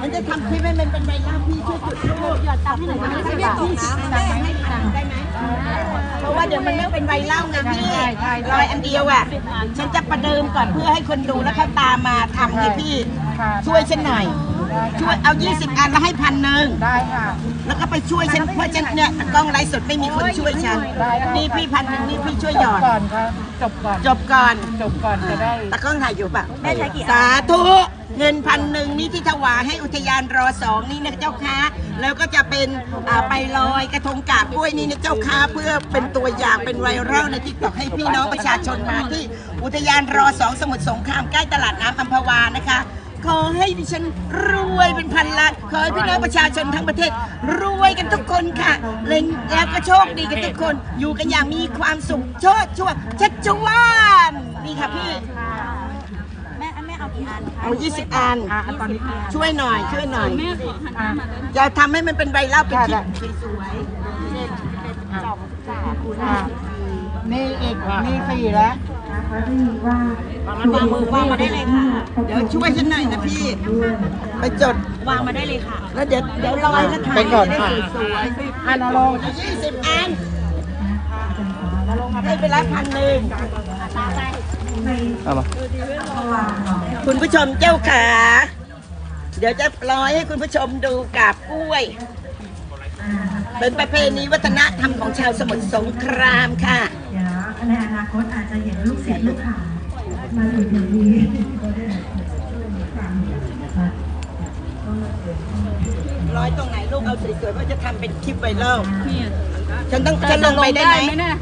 มันจะทำคลิปให้มันเป็นไวรัลพี่ช่วยจุดรูปหยอดตังค์ให้หน่อยนะไม่ตกนะแม่ให้ตังค์ได้ไหมเพราะว่าเดี๋ยวมันไม่เป็นไวรัลไงพี่รอยอันเดียวอะฉันจะประเดิมก่อนเพื่อให้คนดูแล้วเขาตามมาทำให้พี่ช่วยฉันหน่อย ช่วยเอา20อันแล้วให้พันหนึ่งได้ค่ะ แล้วก็ไปช่วยฉันเพราะฉันเนี่ยกล้องไลฟ์สดไม่มีคนช่วยฉัน นี่พี่พันหนึ่งนี่พี่ช่วยหยอดก่อนค่ะจบก่อนจบก่อนจบก่อนจะได้ตะกล้องถ่ายอยู่ปะแม่ใช้กี่สาธุเงินพันหนึ่งนี่ที่ถวายให้อุทยานรอสองนี่นะเจ้าค้าแล้วก็จะเป็นอ่าไปลอยกระทงกาบกล้วยนี่นะเจ้าค้าเพื่อเป็นตัวอย่างเป็นไวรัลในทิกตอกให้พี่น้องประชาชนมาที่อุทยานรอสองสมุทรสงครามใกล้ตลาดน้ำอัมพวานะคะ ขอให้ดิฉันรวยเป็นพันล้านขอให้พี่น้องประชาชนทั้งประเทศ รวยกันทุกคนค่ะเล่นแล้วก็โชคดีกันทุกคน อยู่กันอย่างมีความสุขโชดช่วชัดจวานนี่ค่ะพี่แม่แม่เอากี่อันเอา20อันอะตอนนี้ช่วยหน่อยช่วยหน่อยอะจะทำให้มันเป็นใบเล่าเป็นคลิปสวยอะนี่อีกนี่สี่แล้ว วางมือวางมาได้เลยค่ะๆเดี๋ยวช่วยฉันหน่อยนะพี่ ไปจดวางมาได้เลยค่ะ แล้วเดี๋ยวเดี๋ยวลอยแล้วถ่ายไปก่อนค่ะสวยอันเอาลงๆยี่สิบอันให้ไปละพันหนึ่งเอามาคุณผู้ชมเจ้าขา เดี๋ยวจะลอยให้คุณผู้ชมดูกับกล้วย เป็นประเพณีวัฒนธรรมของชาวสมุทรสงครามค่ะ เดี๋ยวในอนาคตอาจจะเห็นลูกศิษย์ลูกหามาอยู่ตรงนี้ร้อยตรงไหนลูกเอาสวยๆเพราะจะทำเป็นคลิปไวรัลฉันต้องฉันลงไปได้ไหมฮะ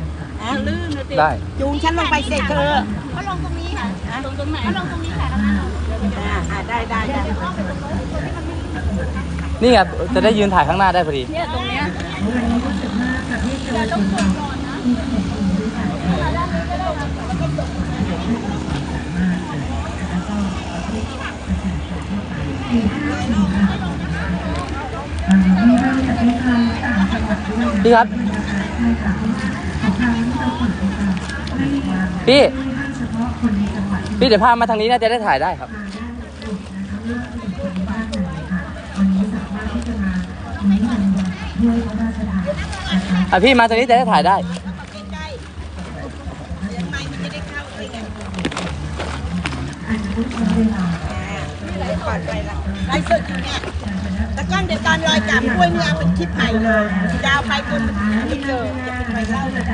ได้ จูงฉันลงไปเสร็จเธอก็ลงตรงนี้ค่ะลงตรงไหนก็ลงตรงนี้ค่ะอ่าอ่าได้ได้ได้นี่ ไงจะได้ยืนถ่ายข้างหน้าได้พอดี เนี่ยตรงเนี้ยพี่ครับ พี่ พี่เดี๋ยวพามาทางนี้น่าจะได้ถ่ายได้ครับ อะพี่มาทางนี้จะได้ถ่ายได้ใกล้ๆเสียงไมค์มันจะได้เข้าด้วยไงอ่าปลอดภัยละไลฟ์สดอยู่เนี่ยแล้วก็เดี๋ยวตอนลอยกลับกล้วยเนี่ยเอาเป็นคลิปใหม่เลยดาวไปคนที่เจอจะเป็นไวรัลเลย